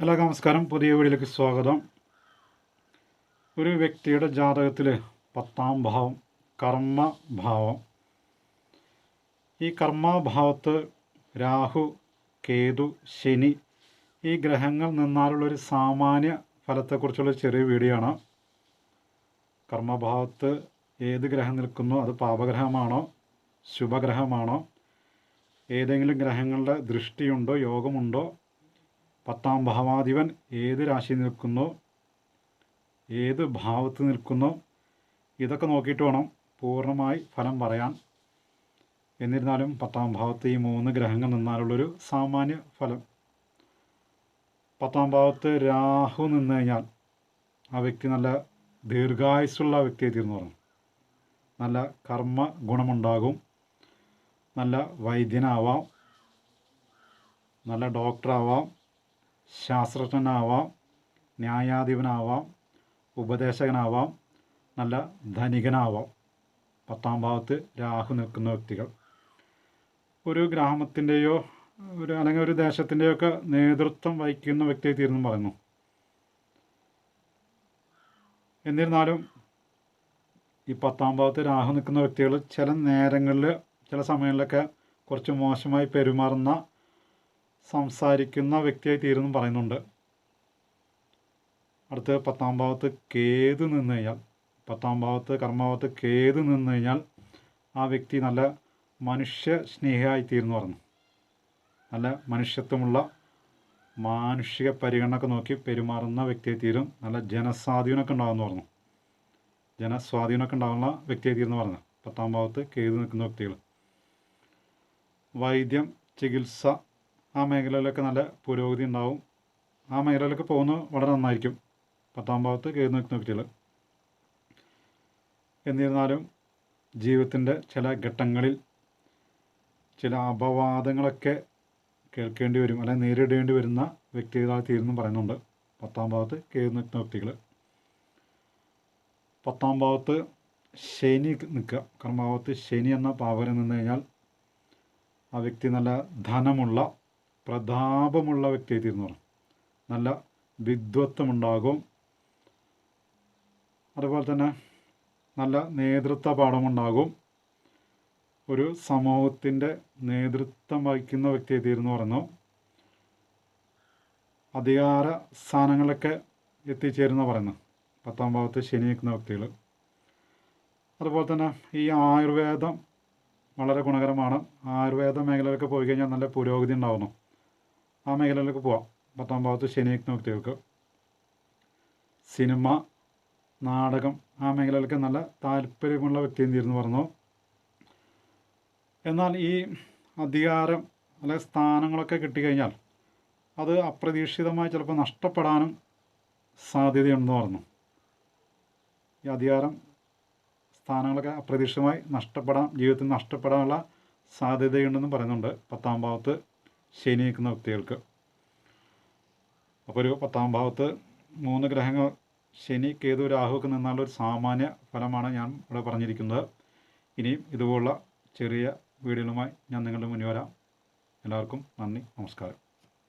എല്ലാവർക്കും നമസ്കാരം. പുതിയ വീഡിയോയിലേക്ക് സ്വാഗതം. ഒരു വ്യക്തിയുടെ ജാതകത്തിൽ പത്താം ഭാവം കർമ്മഭാവം. ഈ കർമ്മഭാവത്ത് രാഹു കേതു ശനി ഈ ഗ്രഹങ്ങൾ നിന്നാലുള്ളൊരു സാമാന്യ ഫലത്തെക്കുറിച്ചുള്ള ചെറിയ വീഡിയോ ആണ്. കർമ്മഭാവത്ത് ഏത് ഗ്രഹം നിൽക്കുന്നു? അത് പാപഗ്രഹമാണോ? ശുഭഗ്രഹമാണോ? ഏതെങ്കിലും ഗ്രഹങ്ങളുടെ ദൃഷ്ടിയുണ്ടോ? യോഗമുണ്ടോ? പത്താം ഭാവാധിപൻ ഏത് രാശിയിൽ നിൽക്കുന്നു? ഏത് ഭാവത്ത് നിൽക്കുന്നു? ഇതൊക്കെ നോക്കിയിട്ട് വേണം പൂർണമായി ഫലം പറയാൻ. എന്നിരുന്നാലും പത്താം ഭാവത്ത് ഈ മൂന്ന് ഗ്രഹങ്ങൾ നിന്നാലുള്ളൊരു സാമാന്യ ഫലം. പത്താം ഭാവത്ത് രാഹു നിന്ന് കഴിഞ്ഞാൽ ആ വ്യക്തി നല്ല ദീർഘായുസ്സുള്ള വ്യക്തിയായി തീർന്നു പറഞ്ഞു നല്ല കർമ്മ ഗുണമുണ്ടാകും. നല്ല വൈദ്യനാവാം. നല്ല ഡോക്ടറാവാം. ശാസ്ത്രജ്ഞനാവാം ന്യായാധിപനാവാം ഉപദേശകനാവാം നല്ല ധനികനാവാം. പത്താം ഭാവത്ത് രാഹു നിൽക്കുന്ന വ്യക്തികൾ. ഒരു ഗ്രാമത്തിന്റെയോ ഒരു അല്ലെങ്കിൽ ഒരു ദേശത്തിന്റെയോ ഒക്കെ നേതൃത്വം വഹിക്കുന്ന വ്യക്തിയെ തീർന്നു പറയുന്നു. എന്നിരുന്നാലും ഈ പത്താം ഭാവത്ത് രാഹു നിൽക്കുന്ന വ്യക്തികൾ ചില നേരങ്ങളിൽ ചില സമയങ്ങളിലൊക്കെ കുറച്ച് മോശമായി പെരുമാറുന്ന സംസാരിക്കുന്ന വ്യക്തിയായി തീരുന്നു പറയുന്നുണ്ട്. അടുത്ത് പത്താം ഭാവത്ത് കേത് നിന്ന് കഴിഞ്ഞാൽ പത്താം ഭാവത്ത് കർമ്മഭാവത്ത് കേത് നിന്ന് കഴിഞ്ഞാൽ ആ വ്യക്തി നല്ല മനുഷ്യ സ്നേഹമായി തീർന്നു പറഞ്ഞു. നല്ല മനുഷ്യത്വമുള്ള മാനുഷിക പരിഗണനയൊക്കെ നോക്കി പെരുമാറുന്ന വ്യക്തിയെ തീരും. നല്ല ജനസ്വാധീനമൊക്കെ ഉണ്ടാകുമെന്ന് പറഞ്ഞു. ജനസ്വാധീനമൊക്കെ ഉണ്ടാകുന്ന വ്യക്തിയെ തീരുന്നു പറഞ്ഞു. പത്താം ഭാവത്ത് കേത് നിൽക്കുന്ന വ്യക്തികൾ. വൈദ്യം ചികിത്സ ആ മേഖലയിലൊക്കെ നല്ല പുരോഗതി ഉണ്ടാവും. ആ മേഖലയിലൊക്കെ പോകുന്നത് വളരെ നന്നായിരിക്കും. പത്താം ഭാഗത്ത് കയറി നിൽക്കുന്ന വ്യക്തികൾ എന്നിരുന്നാലും ജീവിതത്തിന്റെ ചില ഘട്ടങ്ങളിൽ ചില അപവാദങ്ങളൊക്കെ കേൾക്കേണ്ടി വരും അല്ലെങ്കിൽ നേരിടേണ്ടി വരുന്ന വ്യക്തികളായി തീരുന്നു പറയുന്നുണ്ട് പത്താം ഭാഗത്ത് കയറി നിൽക്കുന്ന വ്യക്തികൾ പത്താം ഭാഗത്ത് ശനി നിൽക്കുക. കർമ്മഭാവത്ത് ശനി എന്ന പാവകരം നിന്ന് കഴിഞ്ഞാൽ ആ വ്യക്തി നല്ല ധനമുള്ള പ്രതാപമുള്ള വ്യക്തി പറഞ്ഞു. നല്ല വിദ്വത്വമുണ്ടാകും. അതുപോലെ തന്നെ നല്ല നേതൃത്വ പാഠമുണ്ടാകും ഒരു സമൂഹത്തിന്റെ നേതൃത്വം വഹിക്കുന്ന വ്യക്തി തീർന്നു പറഞ്ഞു. അധികാര സ്ഥാനങ്ങളിലൊക്കെ എത്തിച്ചേരുന്ന പറയുന്നു. പത്താം ഭാഗത്ത് ശനി നിൽക്കുന്ന വ്യക്തികൾ. അതുപോലെ തന്നെ ഈ ആയുർവേദം വളരെ ഗുണകരമാണ്. ആയുർവേദ മേഖലയിലൊക്കെ പോയി കഴിഞ്ഞാൽ നല്ല പുരോഗതി ഉണ്ടാവുന്നു. ആ മേഖലയിലേക്ക് പോവാം. പത്താം ഭാഗത്ത് ശനിക്കുന്ന വ്യക്തികൾക്ക് സിനിമ നാടകം ആ മേഖലയിലൊക്കെ നല്ല താല്പര്യമുള്ള വ്യക്തി തീർന്നു പറഞ്ഞു. എന്നാൽ ഈ അധികാരം അല്ലെങ്കിൽ സ്ഥാനങ്ങളൊക്കെ കിട്ടിക്കഴിഞ്ഞാൽ അത് അപ്രതീക്ഷിതമായി ചിലപ്പോൾ നഷ്ടപ്പെടാനും സാധ്യതയുണ്ടെന്ന് പറഞ്ഞു. ഈ അധികാരം സ്ഥാനങ്ങളൊക്കെ അപ്രതീക്ഷിതമായി നഷ്ടപ്പെടാം ജീവിതത്തിൽ നഷ്ടപ്പെടാനുള്ള സാധ്യതയുണ്ടെന്നും പറയുന്നുണ്ട് പത്താം ഭാവത്ത് ശനി നിൽക്കുന്ന വ്യക്തികൾക്ക് അപ്പോൾ ഒരു പത്താം ഭാവത്ത് മൂന്ന് ഗ്രഹങ്ങൾ ശനി കേതു രാഹുവൊക്കെ ഒക്കെ നിന്നുള്ള ഒരു സാമാന്യ ഫലമാണ് ഞാൻ ഇവിടെ പറഞ്ഞിരിക്കുന്നത്. ഇനിയും ഇതുപോലുള്ള ചെറിയ വീഡിയോകളുമായി ഞാൻ നിങ്ങളുടെ മുന്നിൽ വരാം. എല്ലാവർക്കും നന്ദി നമസ്കാരം.